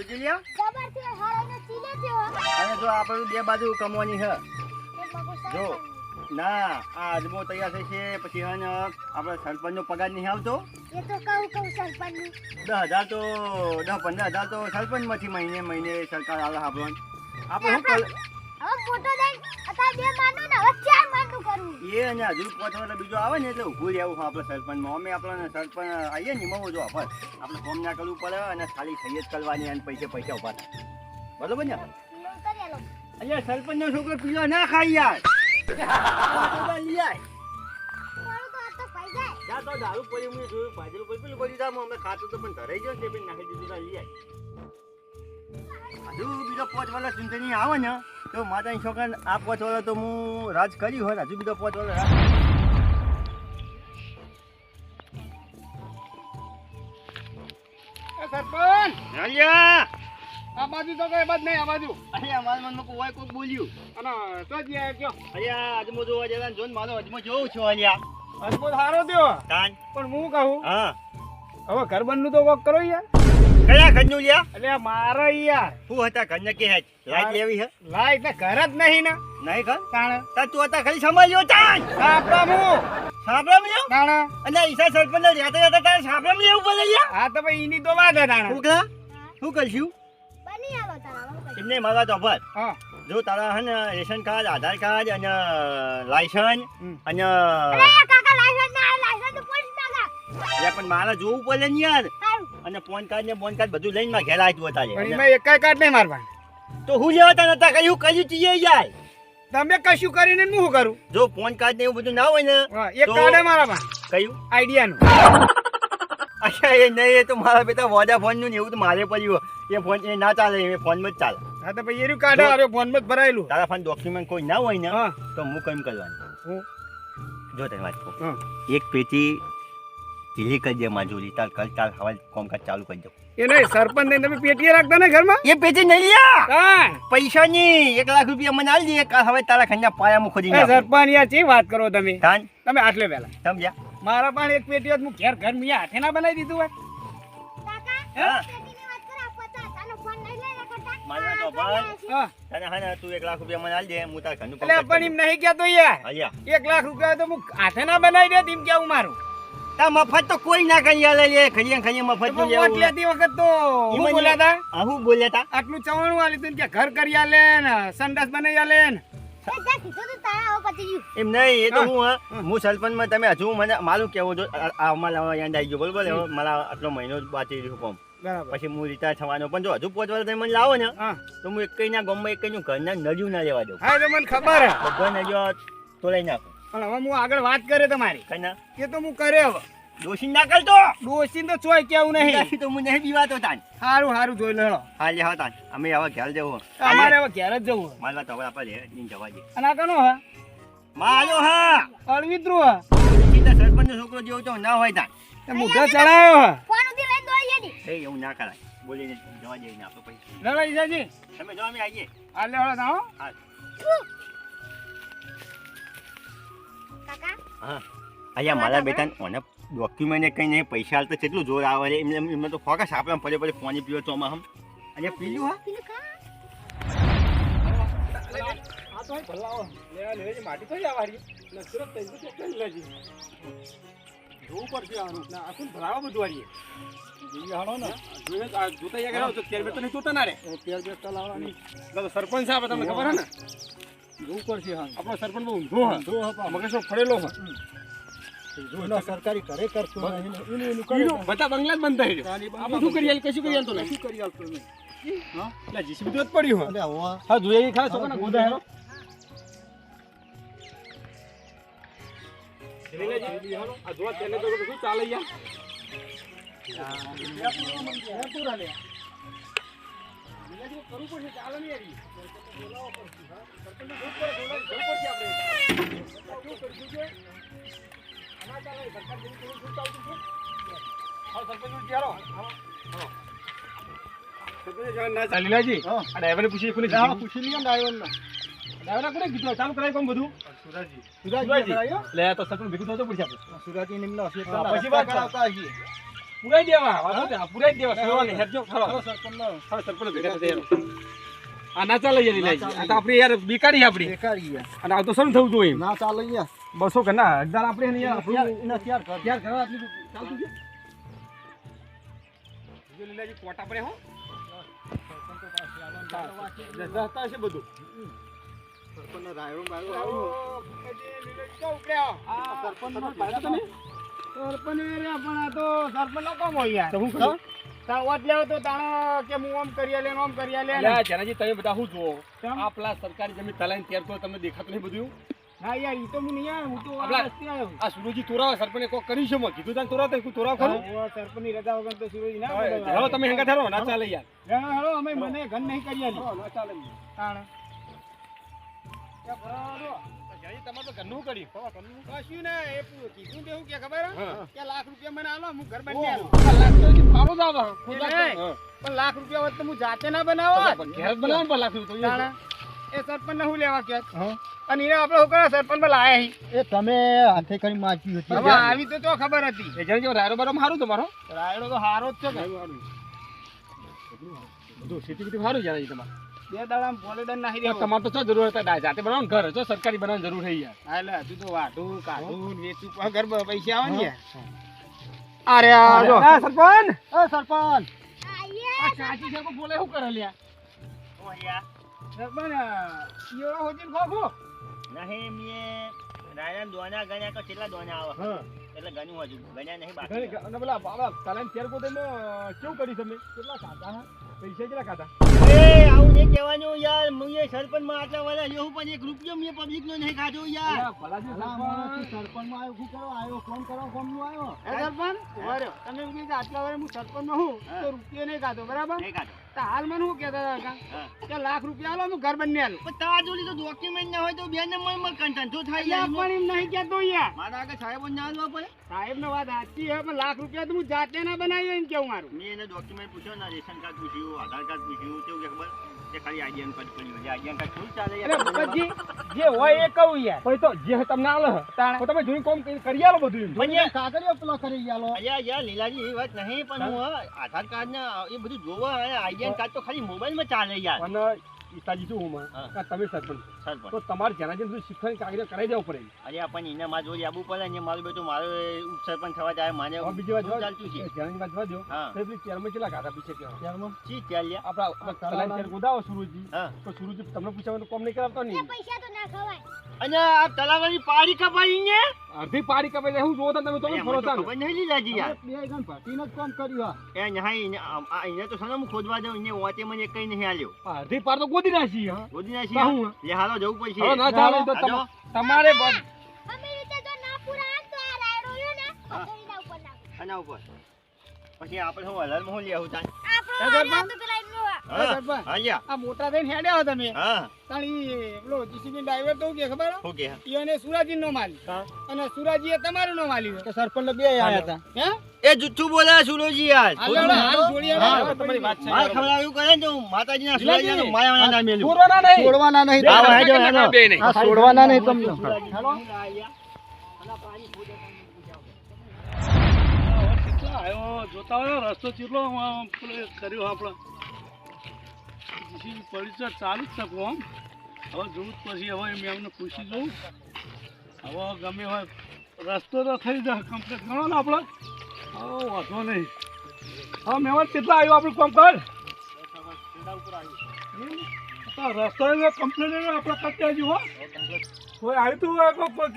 જોજી લ્યા. અને જો આપણે બે બાજુ કમવાની છે. જો. ના આ અજમો તૈયાર થઈ છે પછી હે આપણે સરપંચનો પગાર નહીં આવતો. એ તો કહું કહું સરપંચ દસ હજાર તો દસ પંદર હજાર તો સરપંચમાંથી મહિને મહિને સરકાર આવે આપણને. આપણે શું હવે ફોટો દઈ અત્યારે બે માનો ને હવે ચાર માનું કરવું. એ અને હજુ પાંચ વર્ષ બીજો આવે ને એટલે ઊભું રહેવું હોય આપણે સરપંચમાં. અમે આપણને સરપંચ આવીએ ને એમાં જો આપણે આપણે ફોર્મ ના કરવું પડે અને ખાલી સહી કરવાની અને પૈસે પૈસા ઊભા થાય. બરોબર ને? અહીંયા સરપંચનો છોકરો પીલો ના ખાઈ યાર દારૂ પડી હું જોયું ભાજેલું પડી પેલું પડી જા અમે ખાતું તો પણ ધરાઈ ગયો પણ નાખી દીધું લઈ હજુ બીજો પાંચ ચૂંટણી આવે ને. તો માતાની છોકરા આ પાંચ વાળા તો હું રાજ કર્યું હોત હજુ બીજો પાંચ વાળા રાજ સરપંચ! આ બાજુ તો કઈ બાદ નહીં આ બાજુ. અલ્યા મારા મનમાં કોઈ કોઈક બોલ્યું. અને તો જ યાર કયો અલ્યા અજમો જોવા જતા જોન મારો અજમો જોઉં છું અલ્યા. અદભુત સારો થયો. પણ હું કહું હા. હવે ઘરનું તો વોક કરો યાર. કયા ઘરનું લ્યા? એટલે મારે યાર. શું હતા ઘરના કે હેચ લાઈટ લેવી હે? લાઈટ ને ઘર જ નહીં ને. નહીં ઘર? તાણે. તા તું હતા ખાલી સમજ્યો તાણ સાપડા હું સાંભળા મળ્યો તાણે. અને ઈશા સરપંચ રહેતા રહેતા તારે સાંભળા મળ્યો પડે લ્યા? આ તો ભાઈ એની તો વાત હે તાણે. શું કહા? શું કરશું? બની આવો તારા એમને મારા તો ભર. હા. જો તારા હે ને રેશન કાર્ડ આધાર કાર્ડ અને લાયસન્સ અને અરે કાકા લાયસન્સ ના લાયસન્સ તો પોલીસ કાકા પણ મારે જોવું પડે ને યાર. અને ફોન કાર્ડ ને ફોન કાર્ડ બધું લઈને માં ઘેર આવ્યું પણ એમાં એકાય કાર્ડ નહીં મારવા તો હું લેવા તા નતા કયું કયું ચીએ જાય. તમે કશું કરીને હું શું કરું? જો ફોન કાર્ડ ને એવું બધું ના હોય ને એક કાર્ડ મારા પાસે કયું? આઈડિયાનું. અચ્છા એ નહીં એ તો મારા બેટા વોડા ફોનનું એવું તો મારે પડ્યું એ ફોન એ ના ચાલે એ ફોનમાં જ ચાલે. હા તો ભાઈ એનું કાર્ડ આવે ફોનમાં જ ભરાયેલું. તારા ફોન ડોક્યુમેન્ટ કોઈ ના હોય ને તો હું કેમ કરવાનું? હું? જો તને વાત કહું. એક પેટી ઢીલી કરજે દે મજૂરી તાર કલ તાર હવાલ કોમકાજ ચાલુ કરી દો એ નહીં સરપંચ ને તમે પેટીએ રાખતા ને ઘરમાં? એ પેટી નહીં લ્યા! પૈસા ની એક લાખ રૂપિયા મને આલજે દે કાલ હવે તારા ખંડા પાયા મુખો એ સરપંચ યાર ચી વાત કરો તમે? તાન? તમે આટલે પહેલા સમજ્યા મારા પણ એક પેટી હોત હું ઘેર ઘર મિયા હાથે ના બનાવી દીધું હોય. કાકા હા. પેટીની વાત કરો પચાસ આનો ફોન નહીં લઈ રાખતા મારા તો હા તને તું એક લાખ રૂપિયા મને આલી હું તારા ઘરનું એટલે પણ એમ નહીં કહેતો યાર. અલ્યા એક લાખ રૂપિયા તો હું હાથે ના બનાવી દે એમ કેવું મારું. તા મફત તો કોઈ ના કઈ આલે લે. ખડીયા ખડીયા મફતનું લેવું લેતી વખત તો હું બોલ્યા તા? આ હું બોલ્યા તા? આટલું ચવાણું આલી તું કે ઘર કરી આલે ને સંડાસ બનાવી આલે ને. એમ નહીં એ તો હું. હા સરપંચમાં તમે હજુ મને મારું કેવું જો અમારા યાદ આવી ગયો. બરોબર મારા આટલો મહિનો બાકી રહ્યો કોમ. પછી હું રિટાયર થવાનો પણ જો હજુ પાંચ વર્ષ તમે મને લાવો ને તો હું એક ના ગામમાં એક નું ઘરના નજ્યું ના લેવા દઉં. હા તો મને ખબર હે. બધા નજ્યો તો લઈ નાખું. પણ હવે હું આગળ વાત કરે તમારી. કઈ કે એ તો હું કરે હવે. દોષી ના કરતો? ડોસી તો ચોય કેવું નહીં. તો હું નહીં બીવાતો તાન. સારું સારું જોઈ લો. હા લે હા તાન. અમે હવે ઘેર જવું અમારે હવે ઘેર જ જવું મારે વાત તો હવે આપણે જવા દે. અને આ કનો હા? મારો હા. અળવિત્રું હા. સીધા સરપંચનો છોકરો જેવો તો ના હોય તાન. મુઢો ચડાયો હા. ફોન ઉધી લઈ દોઈએ ની એ એવું ના કરાય. બોલીને જવા દે ને આપણે પૈસા લડો જાજી. તમે જો અમે આવીએ. આ લે હળો ના હા હા. અહીંયા મારા બેટાને ઓને ડોક્યુમેન્ટ કઈ નહીં પૈસા હાલતા કેટલું જોર આવે છે. એમને એમને તો ફોકસ આપણે પડે પડે પાણી પીવો ચોમાં હમ અહીંયા પીલું હા પેલું ખા આ તો ભલાવો લેવા લેવા માટી તો આવવાની ને સુરત થઈ ગયું તો લેજી જોવું પડશે આનું ના આખું ભરાવા બધું વાળીએ જોઈએ હાલો ને જોઈએ તો આ જોતા યા કરાવો તો તેર બેર તો નહીં જોતા ના રે. તેર બેર તો લાવવાની. તો સરપંચ સાહેબ તમને ખબર હે ને? જોવું છે હા આપણો સરપંચ બહુ ઊંધો હા મગજનો ફરેલો હા સરકારી કરે કરતો બધા બંગલા જ બંધ થઈ તાલી આપણે શું કરી કશું કરી નહીં કરી આપતું નહીં એટલે જીસીબી તો જ પડ્યું હા જોઈએ ખાસ ગોદા હેરો આ જોવા તેને તો શું ચાલે યાર કરવું પડશે ચાલે નહીં યાર બોલાવવા પડશે હા સરપંચને જોવું પડે બોલાવવું પડશે આપણે કરશું કે ના ચાલે સરકાર જેવું થોડું શું ચાલતું છે હા સરપંચ ઉઠી હાલો હાલો હાલો સરપંચ જવાન ના ચાલી લાજી હા. આ ડ્રાઈવરને પૂછી કોને હા, પૂછી ડ્રાઈવરને ડ્રાઈવરે કોને કીધું ચાલુ કરાય કોમ બધું સુરાજી કરાયો? લે તો સરપંચ ભેગું થતો પડશે આપણે સુરાજી નિમ્ન હશે પછી વાત કરાવતા હશે પુરાઈ દેવા. વાંધો પુરાઈ દેવા. સેવા હેરજો ખરો. સરપંચ ભેગા. આ ના ચાલે યાર ઇલાજી. આ તો આપણી યાર બેકારી આપણી. બેકારી યાર. અને આ તો શરમ થવું જોઈએ ના ચાલે યાર. બસો કે ના? હજાર આપણે યાર આપણું. તૈયાર કર. યાર કરવા આટલું ચાલતું છે. જો લીલાજી કોટા પડે હો. રહેતા હશે બધું. સરપંચને રાયડો બાયડો આવ્યો. સરપંચનો ભાઈ તમે? તો હું કરું? અલ્યા, જેનાજી તમે બધા હું જોવો આ પેલા સરકારી જમીન તલાઈને ત્યાર તો તમને દેખાતું નહીં બધું. આપલા આ સુરજી તોરાવા સરપંચે કોક કર્યું છે મેં કીધું તને તોરાવ તો તોરાવ ખરું હવે તમે હેંગા ઠેરો ના ચાલે યાર. મને ઘન નહીં કરી આલી ના ચાલે. તાણ. જેનાજી તમારે તો ઘરનું કર્યું કશું ને એ કીધું તો કે ખબર? હે? કે લાખ રૂપિયા મને આલો હું ઘર બની આવે. લાખ- નહીં. પણ લાખ રૂપિયા હોત તો હું જાતે ના બનાવત. ઘેર બનાવો પણ લાખ રૂપિયા તો એ સરપંચ હું લેવા કે હા. અને એને આપણે શું કરે સરપંચમાં લાયા હી. એ તમે હાથે કરી માચી હતી. હવે આવી તો તો ખબર હતી. એ રાયરો બારો સારું તમારો? રાયડો તો હારો જ છે કે. બધું સારું જેનાજી તમારે. બે દાડા પોલેડન નાખી દેવો. તમારે તો શું જરૂર હતા જાતે બનાવો ઘર જો સરકારી બનાવવાની જરૂર છે યાર. હા, એટલે હજુ તો વાઢું કાઢું વેચું ઘર પૈસા આવે ને અરે આ જો. આ સરપંચ. એ સરપંચ. આ કાચી છે બોલે શું કરે લ્યા? સરપંચ અ, ઈયોળો ખોખો. નહીં મેં રાયના દોના ગણ્યા તો કેટલા દોના આવે? હા. એટલે ગણ્યું હજુ. ગણ્યા નહીં બાકી. અને પેલા બાબા તલાઈને તેર પોતે કેવું કરી તમે? કેટલા ખાતા હા પૈસા કેટલા ખાતા એ આવું નહીં કહેવાનું યાર. હું એ સરપંચમાં આટલા વાળા એવું પણ એક રૂપિયો મેં પબ્લિક નો નહીં ખાધો યાર. અલ્યા, ભલાજી સરપંચ. સરપંચમાં આવ્યો, શું? ફોન સરપંચ તમે એમ કે આટલા વાર હું સરપંચમાં હું તો રૂપિયો નહીં ખાધો બરાબર? નહીં ખાધો. તો હાલ મને શું કહેતા હતા? કે લાખ રૂપિયા આલો હું ઘર બંને આલું. પણ તારા જોડે તો ડોક્યુમેન્ટ ના હોય તો બેન મનમાં ધંધો થાય અલ્યા, યાર? પણ એમ નહીં કહેતો યાર. મારા આગળ સાહેબ ના પડે? સાહેબ ને વાત સાચી હે પણ લાખ રૂપિયા તો હું જાતે ના બનાવી એમ કેવું મારું. મેં એને ડોક્યુમેન્ટ પૂછ્યો ને રેશન કાર્ડ પૂછ્યું આધાર કાર્ડ પૂછ્યું કેવું કે ખબર? કે ખાલી આઈડિયન કાર્ડ પડ્યું છે આઈડિયન કાર્ડ થોડું ચાલે યાર. જે હોય એ કહું યાર. પછી તો જે તમને આલે તાણે. તમે જોઈને કોમ કરી- કરી આલો બધું પણ કાગળિયો પેલો કરી આલો. અલ્યા યાર લીલાજી એ વાત નહીં પણ હું આધાર કાર્ડ ને એ બધું જોવા આઈડિયા કાર્ડ તો ખાલી મોબાઈલમાં ચાલે યાર. ઈસાજી શું હું માં? તમે સરપંચ સરપંચ. તો તમારે જેના જેમ બધું શીખવાની કાગળિયા કરાવી દેવું પડે. અરે પણ એને મારા જોડે આવવું પડે ને મારું બેટું મારો સરપંચ થવા જાય માને બીજી વાત ચાલતું છે? જેનાની વાત જવા દો. પેલી ચેરમાં કેટલા ખાતા પીછે કહેવાય? ત્યારમાં ચી ચાલ લ્યા? આપણા આપણા ચેર ગોદાવો સુરુજી તો સુરુજી તમને પૂછવાનું કોમ નહીં કરાવતો નહીં. પૈસા તો ના ખવાય. અને આ તલાવાની પાડી કપાઈ ને અડધી પાડી કપાઈ જાય. હું જોવો તમે તો ફરો તા. ખબર નહીં લીલાજી યાર. બે ગણ ભટીને જ કામ કર્યું. એ નહીં એને તો સનમ ખોદવા દઉં એને વાતે મને કઈ નહીં આલ્યો. અડધી પાર તો ગોદી નાસી હા. ગોદી નાસી હું? લે હાલો જવું પડશે. હવે ના ચાલે તો તમારે બસ. અમે રીતે જો ના પૂરા તો આ રાયડો ને હા. પથરીના ઉપર ના આના ઉપર. પછી આપણે શું હલાલમાં શું લેવું તો આ. હા સરપંચ. હા લ્યા આ મોટા થઈને હેડ્યા તમે. પેલો જીસીબી ડ્રાઈવર તો કે ખબર? શું સુરાજી નો માલી અને સુરાજી એ તમારું નો માલી સરપંચને બે આયા હતા. હે? એ જુઠ્ઠું બોલે સુરોજી યાર. તમારી વાત છે. ખવડાવ્યું કરે ને હું માતાજીના સુરાજીના. નામે છોડવાના નહીં. છોડવાના નહીં. છોડવાના તમને. હેલો. આવ્યો, જોતા હોય, રસ્તો ચીટલો કર્યો આપણે. જીસીબી પરિચય ચાલુ જ શકું આમ હવે જોઉં પછી, હવે મેં એમને પૂછી જોઉં. હવે ગમે હોય, રસ્તો તો થઈ જાય કમ્પ્લીટ ગણો ને આપણે. હવે વાંધો નહીં. હવે મેં કેટલા આવ્યો આપણું કામ કર? રસ્તો કમ્પ્લીટ આપણે કરતા હજુ હો. કોઈ આવ્યું હતું કોઈ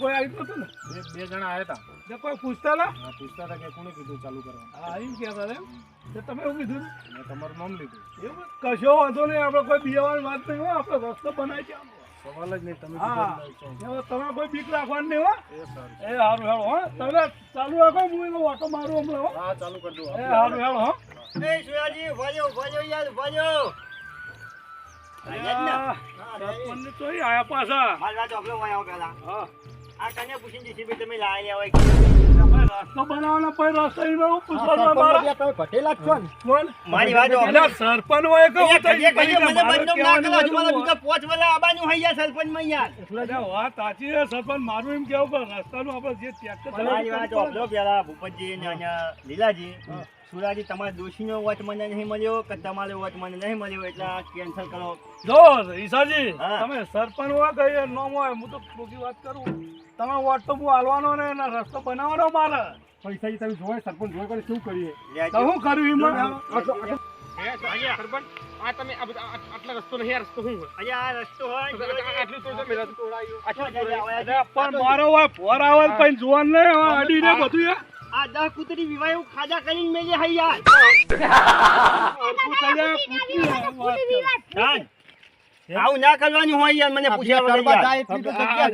કોઈ આવ્યું હતું ને? બે જણા આવ્યા હતા. ને કોઈ પૂછતા હા, પૂછતા હતા કે કોને કીધું ચાલુ કરવાનું? હા એમ કહેતા હતા. તો તમે એવું કીધું? મેં તમારું નામ લીધું. એવું કશો વાંધો નહીં આપણે કોઈ બીજાવાની વાત નહીં હોય આપણે રસ્તો બનાવી છે સવાલ જ નહીં તમે હા. તમે કોઈ બીક રાખવાની નહીં હો. એ સારું. એ સારું હો. તમે ચાલુ રાખો હું એનો વાટો મારું હમણાં હો. હા ચાલુ કરી એ સારું હેલો હો. એ સુરાજી ભજો ભજો યાર ભજો આયા તો આયા પાછા. મારી હા. આ કને પૂછીને JCB તમે લાવી લેવાય રસ્તો બનાવવાનો પછી રસ્તો ઈ નવું આ પૂછવાનું સરપંચ મારે. બે તમે ભટેલા છો ને બોલ. મારી વાત એટલે સરપંચ હોય કે હું કહીએ, તો મને મારે ના કરો. હજુ કહેવાનું બીજા પોંચ વેલા આવવાનું હોય યાર સરપંચમાં યાર. એટલે વાત સાચી છે સરપંચ મારું એમ કેવું કે રસ્તાનું આપણે જે tractor મારી વાત ચલાવવું પેલા ભૂપતજી ને લીલાજી સુરાજી તમારા દોશીનો વોચ મને નહીં મળ્યો કે તમારો વોચ મને નહીં મળ્યો એટલે કેન્સલ કરો. જો ઈશાજી તમે સરપંચ હોય કે એ હોય હું તો ટૂંકી વાત કરું. તમે વોટ તો હું હાલવાનો ને એના રસ્તો બનાવવાનો મારે. પૈસા તમે જોવે સરપંચ જોવે કરે શું કરીએ? તો હું કર્યું એમાં? સરપંચ આ તમે આ બધા આ- આટલા રસ્તો નહીં આ રસ્તો હોય? અહીંયા આ રસ્તો હોય આટલું તો પણ મારો હોય ફોર આવે પછી જોવાનું નહીં હવે અડી ને બધું યાર આ દહ કૂતરી વિવાહ ખાધા કરીને મેલી યાર. જાન. આવું ના કરવાનું હોય યાર મને પૂછ્યા વગર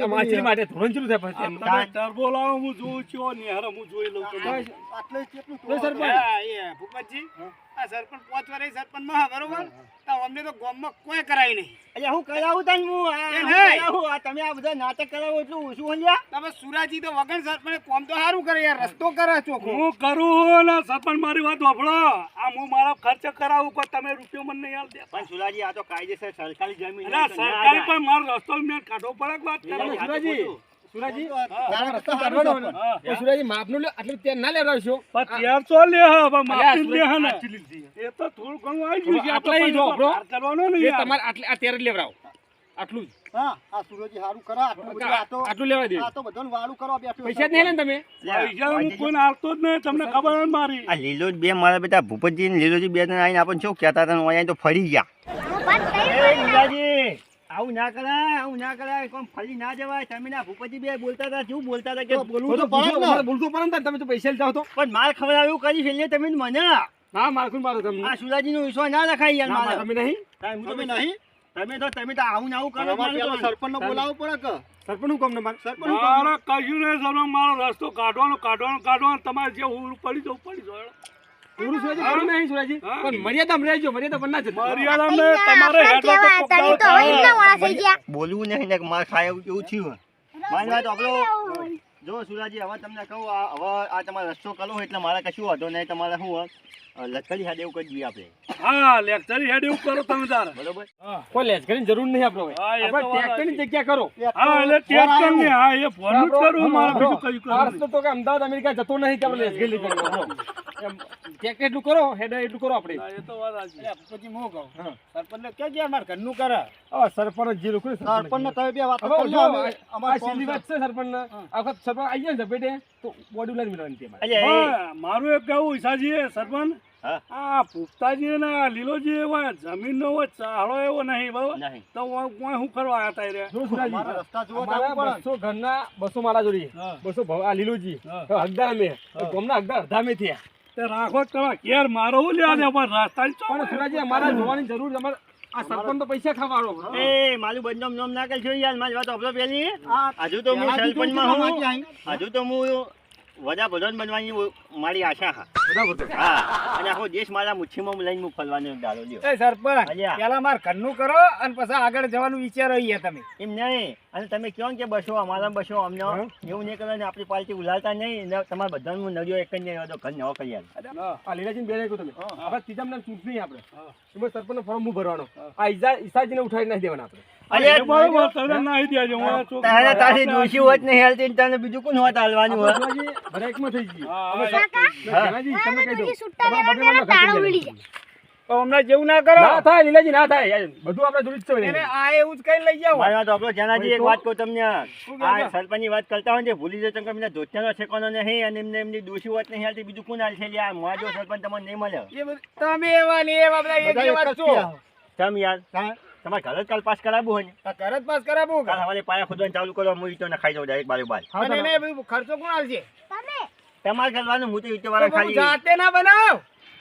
માછલી માટે ધોરણ ચલું થાય પછી? ટર્બો લાવો હું જોઉં છું ને નિહારો હું જોઈ લઉં છું. આટલે કેટલું તો સરપંચ એ ભૂપતજી. આ સરપંચ પાંચ વર્ષ સરપંચમાં બરોબર? તો અમને તો ગામમાં કોઈ કરાય નહીં. અલ્યા હું કરાવું તને હું આ એ હું નહીં. કરાવું. આ તમે આ બધા નાટક કરાવો એટલું ઓછું હોય તમે સુરાજી તો વગર સરપંચ કોમ તો સારું કરે યાર રસ્તો કરે છો હું કરું ને સરપંચ મારી વાત સાંભળો આ હું મારો ખર્ચ કરાવું કોઈ તમે રૂપિયો મને નહીં આલ દે. પણ સુરાજી આ તો કાયદેસર સરકારી જમીન સરકારી પણ મારો રસ્તો મેં કાઢવો પડે વાત કરો સુરાજી. સુરાજી માપનું લ્યો. આટલું ત્યાં ના લેવડાવશો પણ ત્યાર તો લે હવે માપી લે હે ને. એ તો થોડું ઘણું આવી ગયું છે. આટલા ઈ જો, આપણે કરવાનો ને તમારે આટલે આ લેવડાવો. આટલું જ. હા આ સુરજી હારું કરા આટલું બધું આ તો આટલું લેવા દે. આ તો બધાનું વાળું કરવા બેઠું પૈસા જ નહીં લે તમે? પૈસા હું કોઈને આલતો જ નહીં તમને ખબર હોય મારી? આ લીલોજ બે મારા બેટા ભૂપતજી ને લીલોજી બે જણા આવીને આપણને શું કહેતા હતા અહીંયા તો ફરી ગયા. એ લીલાજી! આવું ના કરાય આવું ના કરાય. કોમ ફરી ના જવાય? તમે ના ભૂપતજી બે બોલતા હતા શું બોલતા હતા કે બોલવું તો પડે ને. બોલતું પડે ને તમે તો પૈસા લેતા તો. પણ માર ખબર એવું કરી છે એટલે તમે મને. ના મારખું મારો તમને. આ સુલાજી નો વિશ્વાસ ના રખાય યાર મારા. તમે નહીં. તમે નહીં? તમે તો તમે તો આવું ને આવું કરો પેલા મારું સરપંચને પડે કે? સરપંચ હું ને સરપંચ મારે કશું નહીં સરપંચ મારો રસ્તો કાઢવાનો કાઢવાનો કાઢવાનો. તમારે જે હું પડી જાઉં પડી જાઉં પૂરું સુરાજી પૂરું નહીં સુરાજી. હા. પણ મર્યાદામાં રહેજો મર્યાદા પણ ના જતા મર્યાદા તમારે હેઠળ તો તમે તો એટલા વાળા થઈ ગયા. બોલવું નહીં ને માર ખાય એવું થયું મારી વાત આપણો જો સુરાજી હવે તમને કહું આ હવે આ તમારો રસ્તો કરો એટલે મારે કશું વાંધો નહીં. તમારે શું હોય, અ, એવું કરી આપણે. હા લેક્ચરી હેડ એવું કરો તમે તારે. બરોબર? કોઈ લેસ જરૂર નહીં આપણો આપણે ટ્રેક્ટરની જગ્યા કરો. હા એટલે ટ્રેક્ટર ને હા એ ફોન કરું મારે બીજું કયું કરું તો કે અમદાવાદ અમેરિકા જતો નહીં કે આપણે ગેલી કરવો એટલું કરો હેડ એટલું કરો આપણે. એ તો વાત પછી હું કહું? સરપંચ કે ગયા મારે ઘરનું કરે. આ સરપંચ જે લોકો સરપંચ સરપંચને તમે બે વાતો હવે કરી જો લો, અમે- આ અમારે કોમ છેલ્લી છે. વાત છે સરપંચને. આ વખત સરપંચ આઈ જાય ઝપેટે તો બોડી લાઈન મિલવાની છે અમારે. અલ્યા એ હા, મારું એક કેવું ઈશાજી સરપંચ હા. આ પુખ્તાજી ને લીલોજી એવા જમીન નો ચાળો એવો નહીં બરોબર? નહીં. તો હું હું કરવા હતા રે? રસ્તા પડે. બસો ઘરના બસો મારા જોડી. બસો ભવ- આ લીલુજી હકદાર અમે. ગામના હકદાર અડધા અમે થયા. તે રાખો જ ઘેર મારો હું લ્યા દે? પણ રસ્તાની ચો- પણ સુરાજી અમારા જોવાની જરૂર અમારે આ સરપંચ તો પૈસા ખાવાનો એ મારું બંધમ નોમ ના કરશો યાર. મારી વાત સાંભળો પેલી હજુ તો હું સરપંચમાં હું હજુ તો હું વડાપ્રધાન બનવાની મારી આશા હા. હા. અને આખો દેશ મારા મુઠ્ઠીમાં લઈને હું ફરવાનો ડાલો લ્યો. એ સરપંચ પેલા મારે ઘરનું કરો અને પછી આગળ જવાનું વિચારો અહીંયા તમે. એમ નહીં. અને તમે કહો કે બસો અમારા બસો અમને એવું નહીં કરો ને આપણી પાર્ટી ઉલાલતા નહીં ને તમારા બધાનું નજરો એક જ નહીં તો ઘર નવો કરી. આ લીલાજી બે કહો તમે. આપણે ત્રીજા મહિના ચૂંટણી આપણે. એમાં સરપંચ ફોર્મ હું ભરવાનો. આ ઈજા ઈસાજીને ઉઠાવી નાખી દેવાના આપણે. બીજું કોણ હોત હાલવાનું તો હમણાં જેવું ના કરો. ના થાય લીલાજી ના થાય. બધું આપણે જોડી જ છે એને આ એવું જ કઈ લઈ જાઓ. મારી વાત આપણો જનાજી એક વાત કહું તમને. આ સરપંચની વાત કરતા હોય ને ભૂલી જતો કે એમને ધોતિયાનો ઠેકાનો નહીં અને એમને એમની દોષી હોત નહીં હાલતી બીજું કોણ હાલ છે લ્યા સરપંચ તમને નહીં મળે. તમે એવા ને એવા બધા એક જેવા એક જ જ છો. થયા. યાર? તમારે ઘરે જ કાલ પાસ કરાવવું હોય ને? ઘર જ પાસ કરાવવું કાલ કે? પાયા ખોદવાનું ચાલુ કરો હું ઈટો નખાઈ જાઉં ડાયરેક્ટ બાજુ બાદ અને તમે- બધું ખર્ચો કોણ આવશે તમે. તમારે કરવાનું હું તો ઈટો વાળા ખાલી. જાતે ના બનાવ.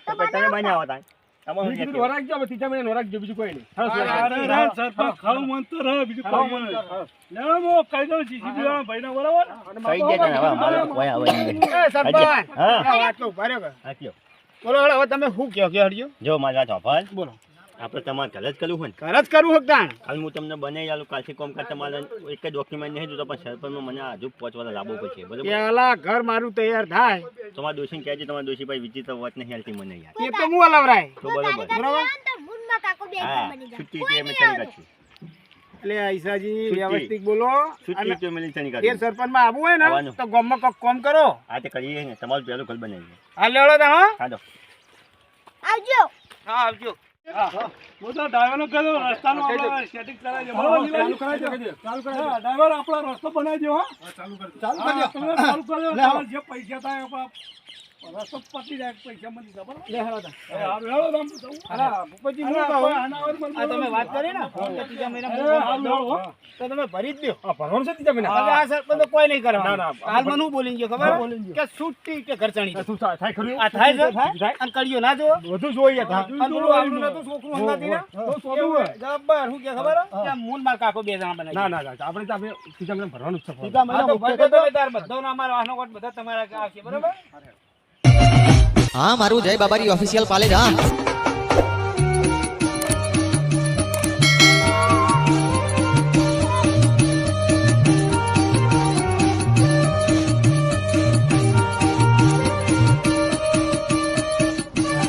તો તમે બનાવો તાન શું. કયો તમે શું કહો કે હરજો જો મારી વાત બોલો. આપણે તમારે ઘરે જ કરવું હોય ને? ઘર જ કરવું હોય તાણ કાલ હું તમને બનાવી આલું કાલથી કોમ કરતા તમારે એક જ ડોક્યુમેન્ટ નહીં જોતો પણ સરપંચમાં મને હજુ પહોંચવાના લાભો પછી પડશે બરોબર? પેલા ઘર મારું તૈયાર થાય. તમારા દોશીને કહેજો તમારા દોશી ભાઈ વિચિત્ર વાત નહીં હાલતી મને યાર. એ તો હું અલવરાય. તો બરોબર. બરાબર છુટ્ટી કે અમે ચણી કાઢશું એટલે ઈસાજી વ્યવસ્થિત બોલો. છુટ્ટી અને મેલી ચણી એ કાઢશું સરપંચમાં આવવું હોય ને તો ગામમાં કોક કોમ કરો. આ તે કરીએ ને તમારું પહેલું ઘર બનાવીએ. હા લેવડો તા હા. આવજો. હા આવજો. હું. તો ડ્રાઈવરનો કહ્યું રસ્તાનું સેટિંગ કરાવી ચાલુ કરાવી દો, ચાલુ કરાવી દો. ડ્રાઈવર આપણો રસ્તો બનાવી દેવા ચાલુ કરી. ચાલુ કરી જે પૈસા થાય આપણા રસ્તો પતી જાય પૈસા મળી હેડો તમે વાત કરી ને ત્રીજા. તો તમે ભરી જ દો ભરવાનું છે ત્રીજા મહિના? આ સરપંચ કોઈ નહીં ના, કરવાનું ના. હાલ મને હું બોલી ગયો ખબર કે છૂટી કે ઘરચણી શું થાય ખરું? આ છે અને ના જોઈએ છોકરું હંગાતી કે ખબર હે? મૂન માર કાકો બે જણા બનાવી ના ના આપણે તો આપણે ત્રીજા મહિના ભરવાનું જ છે ત્રીજા મહિના બધા તમારા આવશે બરાબર હા મારું જય બાબારી ઓફિશિયલ પાલેજ હા.